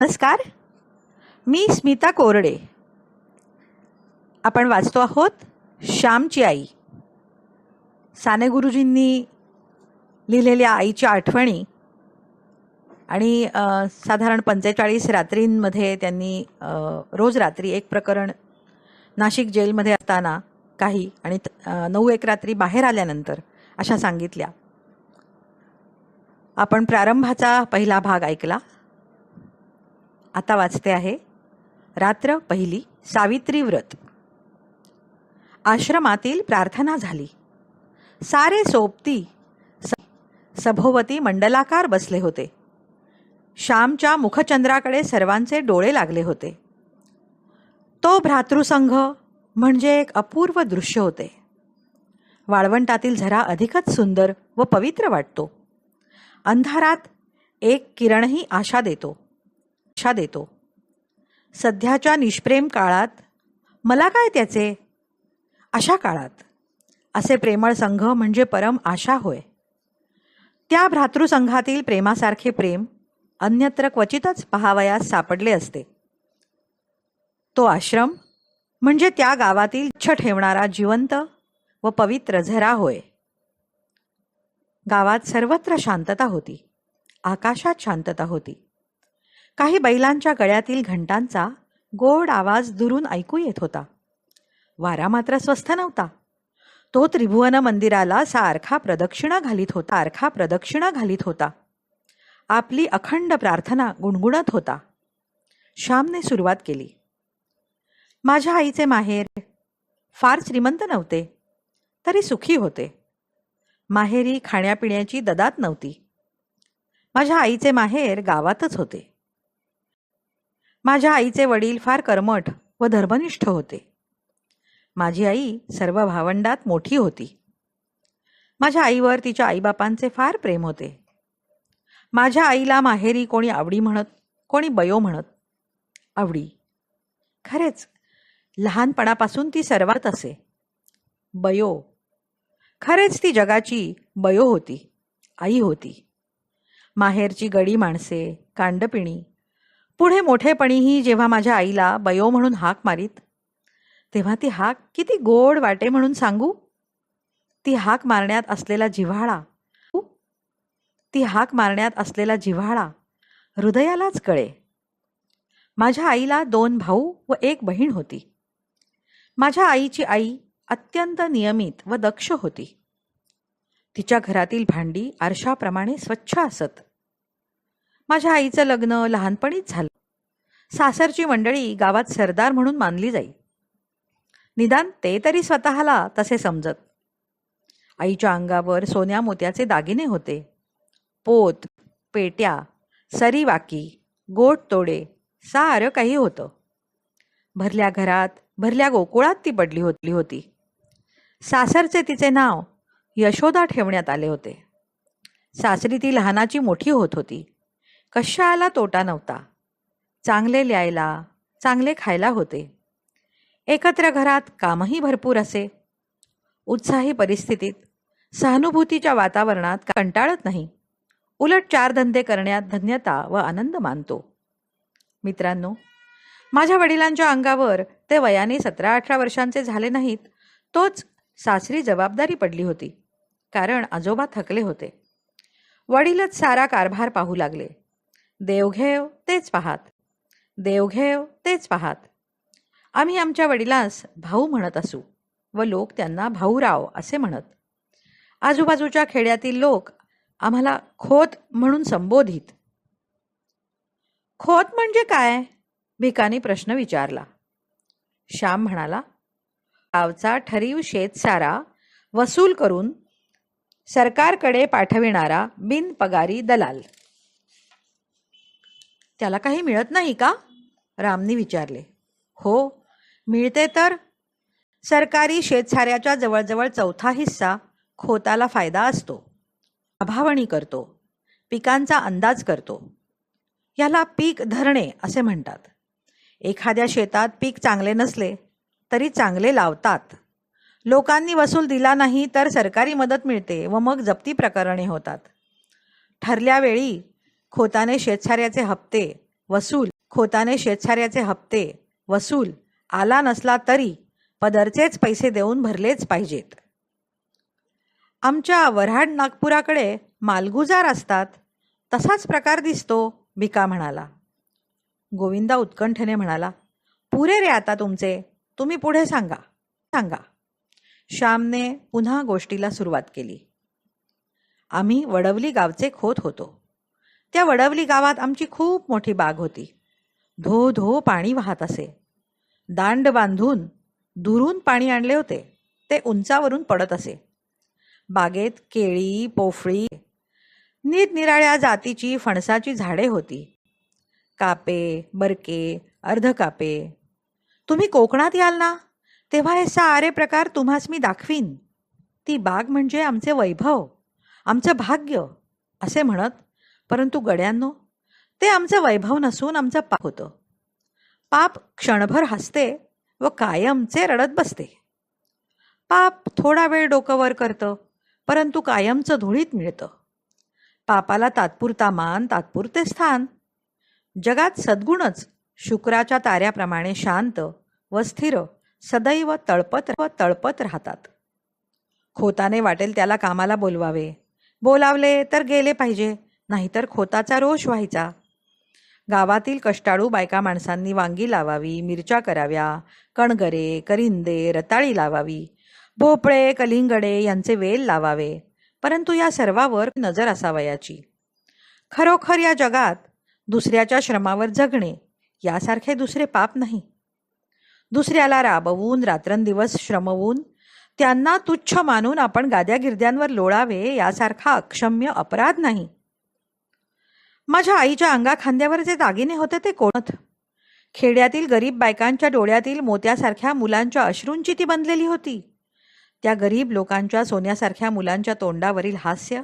नमस्कार. मी स्मिता कोरडे. आपण वाचतो आहोत श्यामची आई. साने गुरुजींनी लिहिलेल्या आईच्या आठवणी आणि साधारण पंचेचाळीस रात्रींमध्ये त्यांनी रोज रात्री एक प्रकरण नाशिक जेलमध्ये असताना काही आणि नऊ एक रात्री बाहेर आल्यानंतर अशा सांगितल्या. आपण प्रारंभाचा पहिला भाग ऐकला. आता वाचते आहे. रात्र पहिली सावित्री व्रत. आश्रमातील प्रार्थना झाली. सारे सोबती स- सभोवती मंडलाकार बसले होते. श्यामच्या मुखचंद्राकडे सर्वांचे डोळे लागले होते. तो भ्रातृसंघ म्हणजे एक अपूर्व दृश्य होते. वाळवंटातील झरा अधिकच सुंदर व पवित्र वाटतो. अंधारात एक किरणही आशा देतो. इच्छा देतो. सध्याच्या निष्प्रेम काळात मला काय त्याचे? अशा काळात. असे प्रेमळ संघ म्हणजे परम आशा होय. त्या भ्रातृसंघातील प्रेमासारखे प्रेम अन्यत्र क्वचितच पहावयास सापडले असते. तो आश्रम म्हणजे त्या गावातील इच्छ ठेवणारा जिवंत व पवित्र झरा होय. गावात सर्वत्र शांतता होती. आकाशात शांतता होती. काही बैलांच्या गळ्यातील घंटांचा गोड आवाज दुरून ऐकू येत होता. वारा मात्र स्वस्थ नव्हता. तो त्रिभुवन मंदिराला सारखा प्रदक्षिणा घालीत होता सारखा प्रदक्षिणा घालीत होता. आपली अखंड प्रार्थना गुणगुणत होता. श्यामने सुरुवात केली. माझ्या आईचे माहेर फार श्रीमंत नव्हते तरी सुखी होते. माहेरी खाण्यापिण्याची ददात नव्हती. माझ्या आईचे माहेर गावातच होते. माझ्या आईचे वडील फार कर्मठ व धर्मनिष्ठ होते. माझी आई सर्व भावंडात मोठी होती. माझ्या आईवर तिच्या आईबापांचे फार प्रेम होते. माझ्या आईला माहेरी कोणी आवडी म्हणत कोणी बयो म्हणत आवडी. खरेच लहानपणापासून ती सर्वात असे. बयो. खरेच ती जगाची बयो होती आई होती. माहेरची गडी माणसे कांडपिणी पुढे मोठेपणीही जेव्हा माझ्या आईला बयो म्हणून हाक मारीत तेव्हा ती हाक किती गोड वाटे म्हणून सांगू? ती हाक मारण्यात असलेला जिव्हाळा ती हाक मारण्यात असलेला जिव्हाळा हृदयालाच कळे. माझ्या आईला दोन भाऊ व एक बहीण होती. माझ्या आईची आई अत्यंत नियमित व दक्ष होती. तिच्या घरातील भांडी आरशाप्रमाणे स्वच्छ असत. माझ्या आईचं लग्न लहानपणीच झालं. सासरची मंडळी गावात सरदार म्हणून मानली जाई. निदान ते तरी स्वतःला तसे समजत. आईच्या अंगावर सोन्या मोत्याचे दागिने होते. पोत पेट्या सरीवाकी गोट तोडे सारं काही होतं. भरल्या घरात भरल्या गोकुळात ती पडली होतली होती. सासरचे तिचे नाव यशोदा ठेवण्यात आले होते. सासरी ती लहानाची मोठी होत होती. कशाला तोटा नव्हता. चांगले लिहायला चांगले खायला होते. एकत्र घरात कामही भरपूर असे. उत्साही परिस्थितीत सहानुभूतीच्या वातावरणात कंटाळत नाही. उलट चार धंदे करण्यात धन्यता व आनंद मानतो. मित्रांनो माझ्या वडिलांच्या अंगावर ते वयाने सतरा अठरा वर्षांचे झाले नाहीत तोच सासरी जबाबदारी पडली होती कारण आजोबा थकले होते. वडीलच सारा कारभार पाहू लागले. देवघेव तेच पाहात. देवघेव तेच पाहात. आम्ही आमच्या वडिलांस भाऊ म्हणत असू व लोक त्यांना भाऊराव असे म्हणत. आजूबाजूच्या खेड्यातील लोक आम्हाला खोत म्हणून संबोधित. खोत म्हणजे काय? भिकानी प्रश्न विचारला. श्याम म्हणाला गावचा ठरीव शेतसारा वसूल करून सरकारकडे पाठविणारा बिनपगारी दलाल. त्याला काही मिळत नाही का? रामने विचारले. हो मिळते तर. सरकारी शेतसाऱ्याच्या जवळजवळ चौथा हिस्सा खोताला फायदा असतो. अभावणी करतो. पिकांचा अंदाज करतो. याला पीक धरणे असे म्हणतात. एखाद्या शेतात पीक चांगले नसले तरी चांगले लावतात. लोकांनी वसूल दिला नाही तर सरकारी मदत मिळते व मग जप्ती प्रकरणे होतात. ठरल्या वेळी खोताने शेतसाऱ्याचे हप्ते वसूल. खोताने शेतसाऱ्याचे हप्ते वसूल. आला नसला तरी पदरचेच पैसे देऊन भरलेच पाहिजेत. आमच्या वऱ्हाड नागपुराकडे मालगुजार असतात. तसाच प्रकार दिसतो भिका म्हणाला. गोविंदा उत्कंठेने म्हणाला पुरे रे आता तुमचे. तुम्ही पुढे सांगा. सांगा. श्यामने पुन्हा गोष्टीला सुरुवात केली. आम्ही वडवली गावचे खोत होतो. त्या वडवली गावात आमची खूप मोठी बाग होती. धो धो पाणी वाहत असे. दांड बांधून दुरून पाणी आणले होते. ते उंचावरून पडत असे. बागेत केळी पोफळी निरनिराळ्या जातीची फणसाची झाडे होती. कापे बरके अर्धकापे तुम्ही कोकणात याल ना? तेव्हा हे सारे प्रकार तुम्हास मी दाखवीन. ती बाग म्हणजे आमचे वैभव आमचं भाग्य असे म्हणत परंतु गड्यांनो ते आमचं वैभव नसून आमचं पाप होतं. पाप क्षणभर हसते व कायमचे रडत बसते. पाप थोडा वेळ डोकंवर करतं परंतु कायमचं धुळीत मिळतं. पापाला तात्पुरता मान तात्पुरते स्थान. जगात सद्गुणच शुक्राच्या ताऱ्याप्रमाणे शांत व स्थिर सदैव तळपत व तळपत राहतात. खोताने वाटेल त्याला कामाला बोलवावे. बोलावले तर गेले पाहिजे. नाहीतर खोताचा रोष व्हायचा. गावातील कष्टाळू बायका माणसांनी वांगी लावावी मिरच्या कराव्या कणगरे करिंदे रताळी लावावी भोपळे कलिंगडे यांचे वेल लावावे परंतु या सर्वावर नजर असावयाची. खरोखर या जगात दुसऱ्याच्या श्रमावर जगणे यासारखे दुसरे पाप नाही. दुसऱ्याला राबवून रात्रंदिवस श्रमवून त्यांना तुच्छ मानून आपण गाद्या गिरद्यांवर लोळावे यासारखा अक्षम्य अपराध नाही. माझ्या आईच्या अंगा खांद्यावर जे दागिने होते ते कोणत? खेड्यातील गरीब बायकांच्या डोळ्यातील मोत्यासारख्या मुलांच्या अश्रूंची ती बनलेली होती. त्या गरीब लोकांच्या सोन्यासारख्या मुलांच्या तोंडावरील हास्य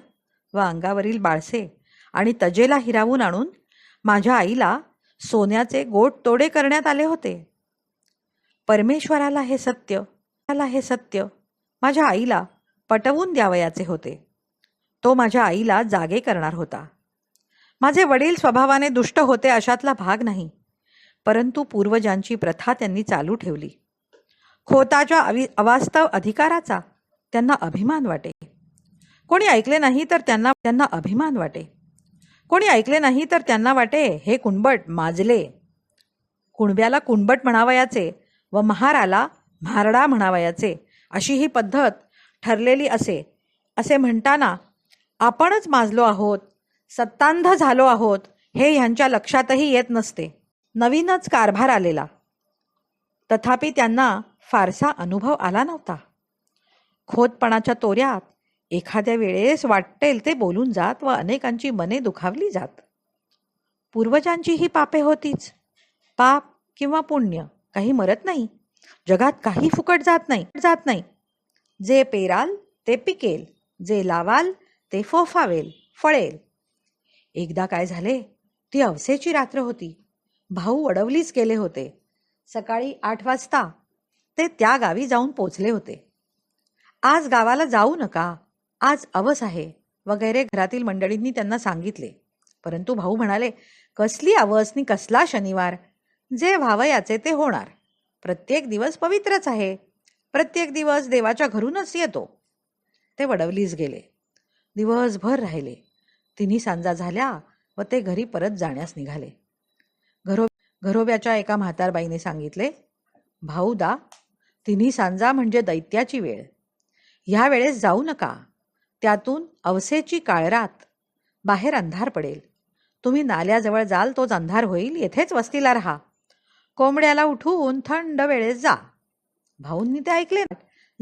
व अंगावरील बाळसे आणि तजेला हिरावून आणून माझ्या आईला सोन्याचे गोट तोडे करण्यात आले होते. परमेश्वराला हे सत्य मला हे सत्य माझ्या आईला पटवून द्यावयाचे होते. तो माझ्या आईला जागे करणार होता. माझे वडील स्वभावाने दुष्ट होते अशातला भाग नाही. परंतु पूर्वजांची प्रथा त्यांनी चालू ठेवली. खोताच्या अवि अवास्तव अधिकाराचा त्यांना अभिमान वाटे. कोणी ऐकले नाही तर त्यांना त्यांना अभिमान वाटे. कोणी ऐकले नाही तर त्यांना वाटे हे कुणबट माजले. कुणब्याला कुणबट म्हणावयाचे व महाराला म्हारडा म्हणावयाचे. अशी ही पद्धत ठरलेली असे असे म्हणताना आपणच माजलो आहोत. सत्तांध झालो आहोत हे ह्यांच्या लक्षातही येत नसते. नवीनच कारभार आलेला. तथापि त्यांना फारसा अनुभव आला नव्हता. खोतपणाच्या तोऱ्यात एखाद्या वेळेस वाटेल ते बोलून जात व अनेकांची मने दुखावली जात. पूर्वजांची ही पापे होतीच. पाप किंवा पुण्य काही मरत नाही. जगात काही फुकट जात नाही. जात नाही. जे पेराल ते पिकेल. जे लावाल ते फोफावेल फळेल. एकदा काय झाले? ती अवसेची रात्र होती. भाऊ अडवलीच गेले होते. सकाळी आठ वाजता ते त्या गावी जाऊन पोचले होते. आज गावाला जाऊ नका. आज अवस आहे. वगैरे घरातील मंडळींनी त्यांना सांगितले. परंतु भाऊ म्हणाले कसली अवस नि कसला शनिवार? जे व्हावयाचे ते होणार. प्रत्येक दिवस पवित्रच आहे. प्रत्येक दिवस देवाच्या घरूनच येतो. ते वडवलीच गेले. दिवसभर राहिले. तिन्ही सांजा झाल्या व ते घरी परत जाण्यास निघाले. घरो घरोब्याच्या एका म्हातारबाईने सांगितले भाऊदा तिन्ही सांजा म्हणजे दैत्याची वेळ. ह्या वेळेस जाऊ नका. त्यातून अवसेची काळरात बाहेर अंधार पडेल. तुम्ही नाल्याजवळ जाल तोच अंधार होईल. येथेच वस्तीला राहा. कोंबड्याला उठून थंड वेळेस जा. भाऊंनी ते ऐकले.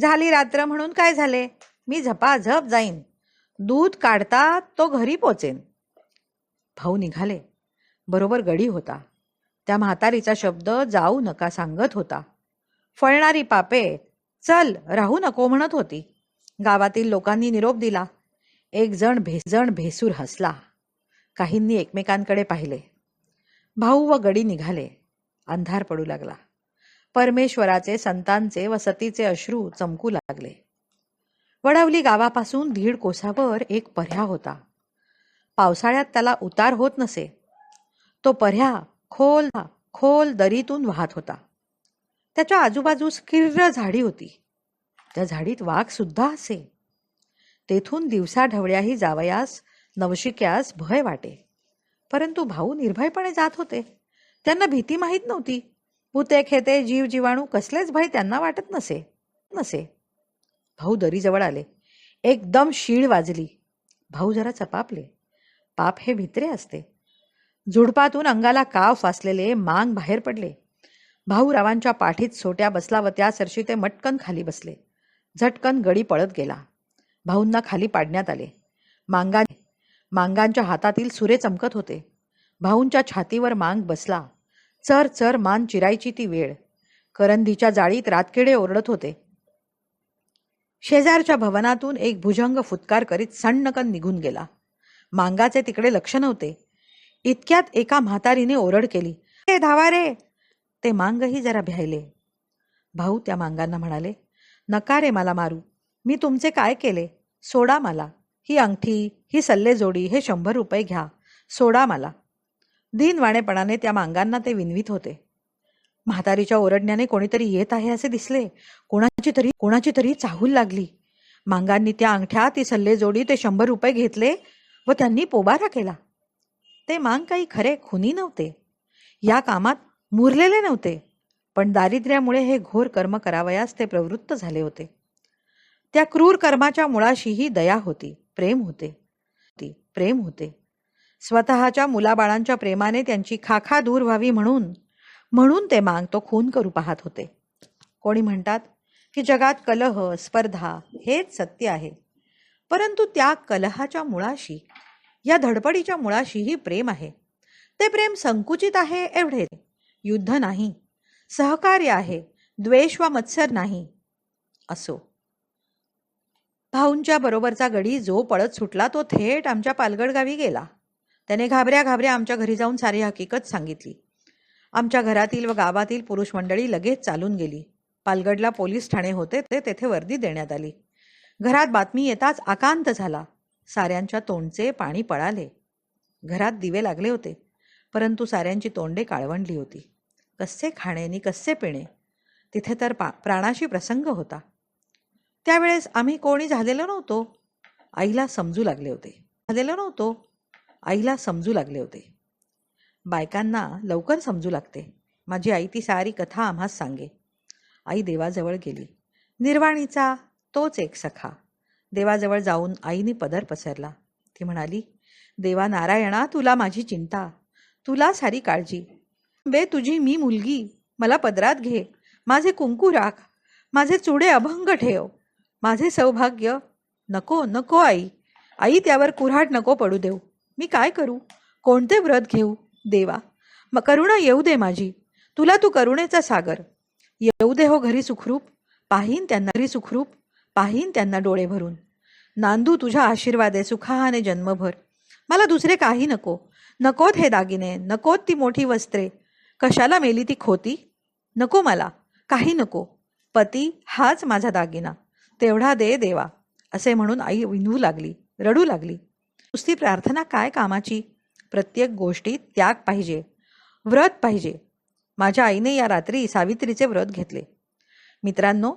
झाली रात्र म्हणून काय झाले? मी झपाझप जाईन. दूध काढता तो घरी पोचेन. भाऊ निघाले. बरोबर गडी होता. त्या म्हातारीचा शब्द जाऊ नका सांगत होता. फळणारी पापे चल राहू नको म्हणत होती. गावातील लोकांनी निरोप दिला. एक जण भेजण भेसूर हसला. काहींनी एकमेकांकडे पाहिले. भाऊ व गडी निघाले. अंधार पडू लागला. परमेश्वराचे संतांचे व सतीचे अश्रू चमकू लागले. वडवली गावापासून दीड कोसावर एक पर्या होता. पावसाळ्यात त्याला उतार होत नसे. तो पर्या खोल खोल दरीतून वाहत होता. त्याच्या आजूबाजूस किर्र झाडी होती. त्या झाडीत वाघ सुद्धा असे. तेथून दिवसा ढवळ्याही जावयास नवशिक्यास भय वाटे. परंतु भाऊ निर्भयपणे जात होते. त्यांना भीती माहीत नव्हती. भूते खेते जीव जीवाणू कसलेच भय त्यांना वाटत नसे नसे. भाऊ दरीजवळ आले. एकदम शीळ वाजली. भाऊ जरा चपापले. पाप हे भित्रे असते. झुडपातून अंगाला काव फासलेले मांग बाहेर पडले. भाऊरावांच्या पाठीत सोट्या बसला व त्या सरशी ते मटकन खाली बसले. झटकन गडी पळत गेला. भाऊंना खाली पाडण्यात आले. मांगा मांगांच्या हातातील सुरे चमकत होते. भाऊंच्या छातीवर मांग बसला. चर चर मान चिरायची ती वेळ. करंदीच्या जाळीत रातकिडे ओरडत होते. शेजारच्या भवनातून एक भुजंग फुतकार करीत सण्णकन निघून गेला. मांगाचे तिकडे लक्ष नव्हते. इतक्यात एका म्हातारीने ओरड केली ए धावा रे ते मांगही जरा भ्यायले. भाऊ त्या मांगांना म्हणाले नका रे मला मारू. मी तुमचे काय केले? सोडा मला. ही अंगठी ही सल्लेजोडी हे शंभर रुपये घ्या. सोडा मला. दिनवाणेपणाने त्या मांगांना ते विनवीत होते. म्हातारीच्या ओरडण्याने कोणीतरी येत आहे असे दिसले. कोणाची तरी कोणाची तरी चाहूल लागली. मांगांनी त्या अंगठ्या ती सल्लेजोडी ते शंभर रुपये घेतले व त्यांनी पोबारा केला. ते मांग काही खरे खुनी नव्हते. या कामात मुरलेले नव्हते. पण दारिद्र्यामुळे हे घोर कर्म करावयास ते प्रवृत्त झाले होते. त्या क्रूर कर्माच्या मुळाशीही दया होती प्रेम होते. ती प्रेम होते. स्वतःच्या मुलाबाळांच्या प्रेमाने त्यांची खाखा दूर व्हावी म्हणून म्हणून ते मांग तो खून करू पाहत होते. कोणी म्हणतात की जगात कलह स्पर्धा हेच सत्य आहे. परंतु त्या कलहाच्या मुळाशी या धडपडीच्या मुळाशीही प्रेम आहे. ते प्रेम संकुचित आहे एवढे. युद्ध नाही. सहकार्य आहे. द्वेष वा मत्सर नाही. असो. भाऊंच्या बरोबरचा गडी जो पळत सुटला तो थेट आमच्या पालगड गावी गेला. त्याने घाबऱ्या घाबऱ्या आमच्या घरी जाऊन सारी हकीकत सांगितली. आमच्या घरातील व गावातील पुरुष मंडळी लगेच चालून गेली. पालगडला पोलीस ठाणे होते ते तेथे वर्दी देण्यात आली. घरात बातमी येताच आकांत झाला. साऱ्यांच्या तोंडचे पाणी पळाले. घरात दिवे लागले होते परंतु साऱ्यांची तोंडे काळवंडली होती. कसे खाणे नि कसे पिणे? तिथे तर पा प्राणाशी प्रसंग होता. त्यावेळेस आम्ही कोणी झालेलो नव्हतो. आईला समजू लागले होते. झालेलो नव्हतो. आईला समजू लागले होते. बायकांना लवकर समजू लागते. माझी आई ती सारी कथा आम्हास सांगे. आई देवाजवळ गेली. निर्वाणीचा तोच एक सखा. देवाजवळ जाऊन आईने पदर पसरला. ती म्हणाली देवा नारायणा तुला माझी चिंता. तुला सारी काळजी. बे तुझी मी मुलगी. मला पदरात घे. माझे कुंकू राख. माझे चुडे अभंग ठेव. माझे सौभाग्य नको नको आई. आई त्यावर कुऱ्हाड नको पडू देऊ. मी काय करू? कोणते व्रत घेऊ? देवा मग करुणा येऊ दे माझी. तुला तू करुणेचा सागर. येऊ दे हो घरी सुखरूप पाहीन त्यांना घरी सुखरूप पाहीन त्यांना डोळे भरून. नांदू तुझ्या आशीर्वादे सुखाहाने जन्मभर. मला दुसरे काही नको. नकोत हे दागिने नकोत ती मोठी वस्त्रे. कशाला मेली ती खोती? नको मला. काही नको. पती हाच माझा दागिना. तेवढा दे देवा. असे म्हणून आई विनवू लागली रडू लागली. नुसती प्रार्थना काय कामाची? प्रत्येक गोष्टीत त्याग पाहिजे व्रत पाहिजे. माझ्या आईने या रात्री सावित्रीचे व्रत घेतले. मित्रांनो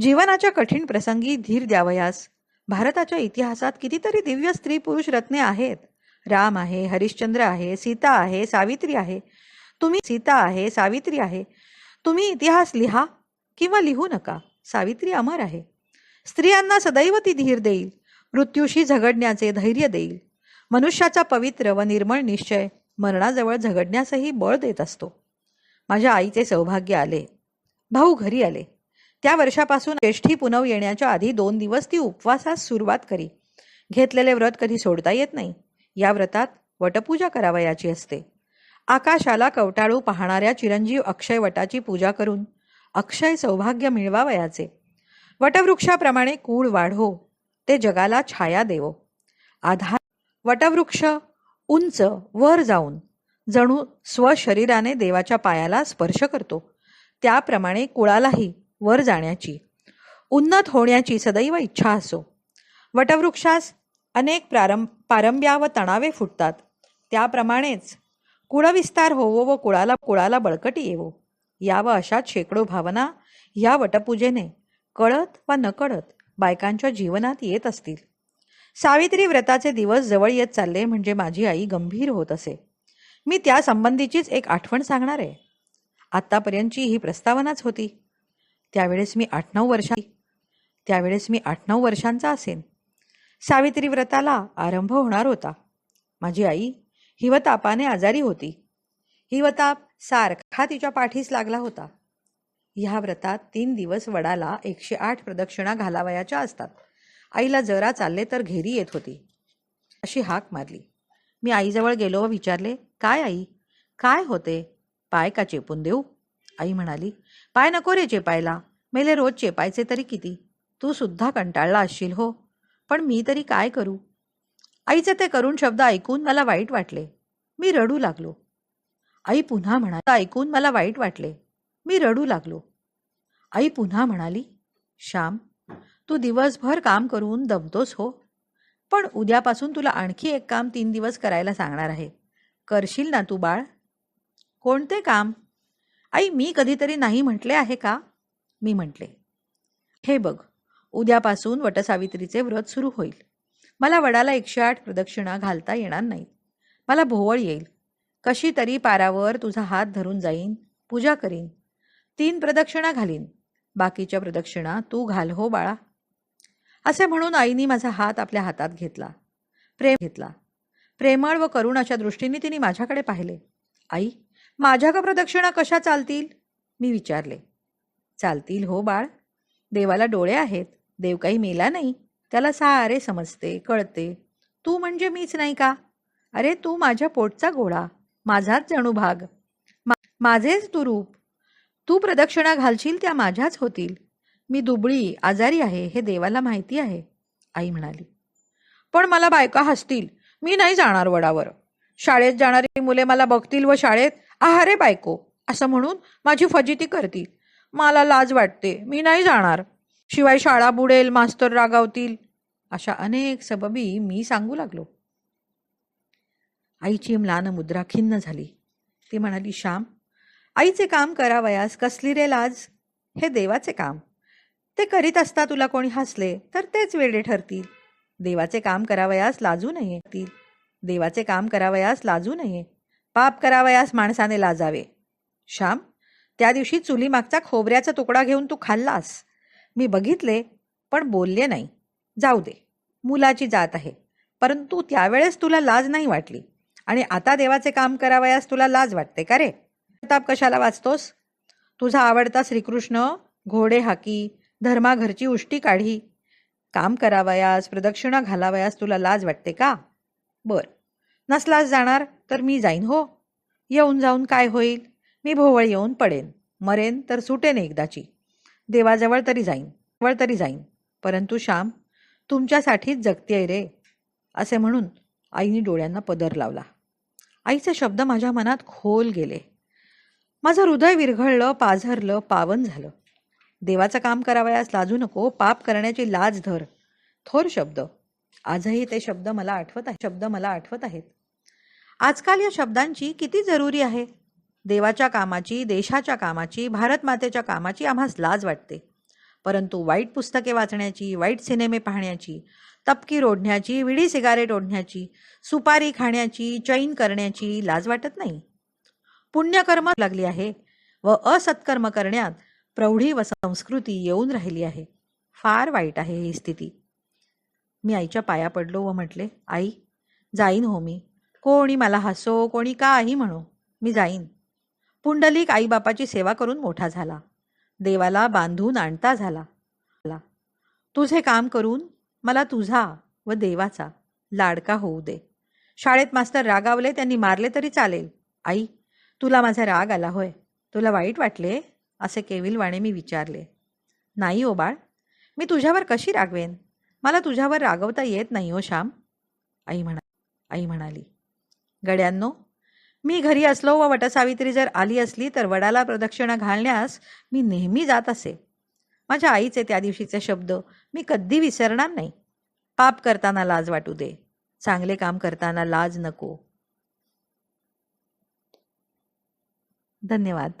जीवनाच्या कठीण प्रसंगी धीर द्यावयास. भारताच्या इतिहासात कितीतरी दिव्य स्त्री पुरुष रत्ने आहेत. राम आहे हरिश्चंद्र आहे सीता आहे सावित्री आहे. तुम्ही सीता आहे सावित्री आहे. तुम्ही इतिहास लिहा किंवा लिहू नका. सावित्री अमर आहे. स्त्रियांना सदैव ती धीर देईल. मृत्यूशी झगडण्याचे धैर्य देईल. मनुष्याचा पवित्र व निर्मळ निश्चय मरणाजवळ झगडण्यासही बळ देत असतो. माझ्या आईचे सौभाग्य आले. भाऊ घरी आले. त्या वर्षापासून ज्येष्ठी पुनव येण्याच्या आधी दोन दिवस ती उपवासास सुरुवात करी. घेतलेले व्रत कधी सोडता येत नाही. या व्रतात वटपूजा करावयाची असते. आकाशाला कवटाळू पाहणाऱ्या चिरंजीव अक्षय वटाची पूजा करून अक्षय सौभाग्य मिळवावयाचे. वटवृक्षाप्रमाणे कूळ वाढो. ते जगाला छाया देवो. आधार वटवृक्ष उंच वर जाऊन जणू स्वशरीराने देवाच्या पायाला स्पर्श करतो. त्याप्रमाणे कुळालाही वर जाण्याची उन्नत होण्याची सदैव इच्छा असो. वटवृक्षास अनेक प्रारंभ पारंब्या व तणावे फुटतात. त्याप्रमाणेच कुळविस्तार होवो व कुळाला कुळाला बळकटी येवो. यावं अशा शेकडो भावना ह्या वटपूजेने कळत वा नकळत बायकांच्या जीवनात येत असतील. सावित्री व्रताचे दिवस जवळ येत चालले म्हणजे माझी आई गंभीर होत असे. मी त्या संबंधीचीच एक आठवण सांगणार आहे. आत्तापर्यंतची ही प्रस्तावनाच होती. त्यावेळेस मी आठ नऊ वर्षा त्यावेळेस मी आठ नऊ वर्षांचा असेन. सावित्री व्रताला आरंभ होणार होता. माझी आई हिवतापाने आजारी होती. हिवताप सारखा तिच्या पाठीस लागला होता. ह्या व्रतात तीन दिवस वडाला एकशे आठ प्रदक्षिणा घालावयाच्या असतात. आईला जरा चालले तर घेरी येत होती. अशी हाक मारली. मी आईजवळ गेलो व विचारले काय आई? काय होते? पाय का चेपून देऊ? आई म्हणाली पाय नको रे चेपायला. मेले रोज चेपायचे तरी किती? तू सुद्धा कंटाळला असशील हो. पण मी तरी काय करू? आईचे ते करुण शब्द ऐकून मला वाईट वाटले. मी रडू लागलो. आई पुन्हा म्हणाली ऐकून मला वाईट वाटले. मी रडू लागलो. आई पुन्हा म्हणाली श्याम तू दिवसभर काम करून दमतोस हो. पण उद्यापासून तुला आणखी एक काम तीन दिवस करायला सांगणार आहे. करशील ना तू बाळ? कोणते काम? आई मी कधीतरी नाही म्हटले आहे का? मी म्हटले. हे बघ उद्यापासून वटसावित्रीचे व्रत सुरू होईल. मला वडाला एकशे आठ प्रदक्षिणा घालता येणार नाही. मला भोवळ येईल. कशी तरी पारावर तुझा हात धरून जाईन पूजा करीन. तीन प्रदक्षिणा घालीन. बाकीच्या प्रदक्षिणा तू घाल हो बाळा. असे म्हणून आईने माझा हात आपल्या हातात घेतला. प्रेम घेतला. प्रेमळ व करुणाच्या दृष्टीने तिने माझ्याकडे पाहिले. आई माझ्या का प्रदक्षिणा कशा चालतील? मी विचारले. चालतील हो बाळ. देवाला डोळे आहेत. देव काही मेला नाही. त्याला सारे समजते कळते. तू म्हणजे मीच नाही का? अरे तू माझ्या पोटचा गोळा माझाच जणू भाग मा माझेच तू रूप तू प्रदक्षिणा घालशील त्या माझ्याच होतील. मी दुबळी आजारी आहे हे देवाला माहिती आहे आई म्हणाली. पण मला बायका हसतील मी नाही जाणार वडावर. शाळेत जाणारी मुले मला बघतील व शाळेत आहारे बायको असं म्हणून माझी फजिती करतील. मला लाज वाटते मी नाही जाणार. शिवाय शाळा बुडेल मास्तर रागावतील अशा अनेक सबबी मी सांगू लागलो. आईची म्लान मुद्रा खिन्न झाली. ती म्हणाली श्याम आईचे काम करावयास कसली रे लाज? हे देवाचे काम. ते करीत असता तुला कोणी हसले तर तेच वेडे ठरतील. देवाचे काम करावयास लाजू नये तील देवाचे काम करावयास लाजू नये. पाप करावयास माणसाने लाजावे. श्याम त्या दिवशी चुलीमागचा खोबऱ्याचा तुकडा घेऊन तू खाल्लास. मी बघितले पण बोलले नाही. जाऊ दे. मुलाची जात आहे. परंतु त्यावेळेस तुला लाज नाही वाटली. आणि आता देवाचे काम करावयास तुला लाज वाटते का रे? प्रताप कशाला वाचतोस? तुझा आवडता श्रीकृष्ण घोडे हाकी धर्माघरची उष्टी काढी. काम करावयास प्रदक्षिणा घालावयास तुला लाज वाटते का? बर. नसलास जाणार तर मी जाईन हो. येऊन जाऊन काय होईल? मी भोवळ येऊन पडेन. मरेन तर सुटेन एकदाची. देवाजवळ तरी जाईन. जवळ तरी जाईन. परंतु श्याम तुमच्यासाठीच जगतेय रे. असे म्हणून आईने डोळ्यांना पदर लावला. आईचे शब्द माझ्या मनात खोल गेले. माझं हृदय विरघळलं पाझरलं पावन झालं. देवाचं काम करावयास लाजू नको पाप करण्याची लाज धर. थोर शब्द. आजही ते शब्द मला आठवत आहे शब्द मला आठवत आहेत. आजकाल या शब्दांची किती जरुरी आहे? देवाच्या कामाची देशाच्या कामाची भारत मातेच्या कामाची आम्हास लाज वाटते. परंतु वाईट पुस्तके वाचण्याची वाईट सिनेमे पाहण्याची तपकी रोडण्याची विडी सिगारेट ओढण्याची सुपारी खाण्याची चैन करण्याची लाज वाटत नाही. पुण्यकर्म लागली आहे व असत्कर्म करण्यात प्रौढी व संस्कृती येऊन राहिली आहे. फार वाईट आहे ही स्थिती. मी आईच्या पाया पडलो व म्हटले आई जाईन हो मी. कोणी मला हसो कोणी काही म्हणो मी जाईन. पुंडलिक आईबापाची सेवा करून मोठा झाला. देवाला बांधून आणता झाला. तुझे काम करून मला तुझा व देवाचा लाडका होऊ दे. शाळेत मास्तर रागावले त्यांनी मारले तरी चालेल. आई तुला माझा राग आला होय. तुला वाईट वाटले? असे केविलवाणे मी विचारले. नाही ओ बाळ मी तुझ्यावर कशी रागवेन? मला तुझ्यावर रागवता येत नाही हो श्याम. आई म्हणा आई म्हणाली. गड्यांनो मी घरी असलो व वटसावित्री जर आली असली तर वडाला प्रदक्षिणा घालण्यास मी नेहमी जात असे. माझ्या आईचे त्या दिवशीचे शब्द मी कधी विसरणार नाही. पाप करताना लाज वाटू दे. चांगले काम करताना लाज नको. धन्यवाद.